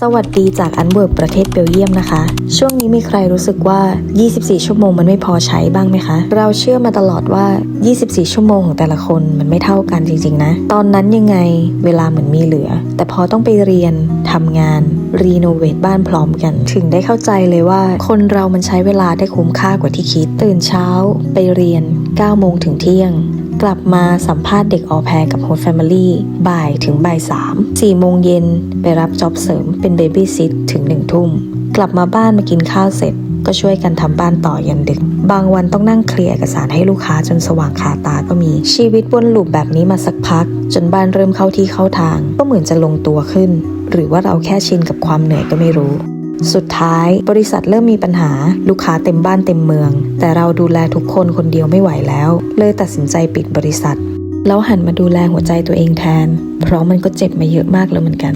สวัสดีจากอันเวิร์กประเทศเบลเยียมนะคะ ช่วงนี้มีใครรู้สึกว่า 24 ชั่วโมงมันไม่พอใช้บ้างไหมคะ เราเชื่อมาตลอดว่า 24 ชั่วโมงของแต่ละคนมันไม่เท่ากันจริงๆนะ ตอนนั้นยังไงเวลาเหมือนมีเหลือ แต่พอต้องไปเรียนทำงาน รีโนเวทบ้านพร้อมกัน ถึงได้เข้าใจเลยว่า คนเรามันใช้เวลาได้คุ้มค่ากว่าที่คิด ตื่นเช้า ไปเรียน9โมงถึงเที่ยง กลับมาสัมภาษณ์เด็กออแพรกับโฮสต์แฟมิลี่บ่ายถึงบ่ายสามสี่โมงเย็นไปรับจ็อบเสริมเป็นเบบี้ซิทถึงหนึ่งทุ่ม กลับมาบ้านมากินข้าวเสร็จ ก็ช่วยกันทำบ้านต่อยันดึก บางวันต้องนั่งเคลียร์เอกสารให้ลูกค้าจนสว่างคาตาก็มีชีวิตวนลูปแบบนี้มาสักพัก จนบ้านเริ่มเข้าที่เข้าทาง ก็เหมือนจะลงตัวขึ้น หรือว่าเราแค่ชินกับความเหนื่อยก็ไม่รู้ สุดท้ายบริษัทเริ่มมีปัญหาลูกค้าเต็มบ้านเต็มเมือง แต่เราดูแลทุกคนคนเดียวไม่ไหวแล้ว เลยตัดสินใจปิดบริษัทแล้วหันมาดูแลหัวใจตัวเองแทน เพราะมันก็เจ็บมาเยอะมากแล้วเหมือนกัน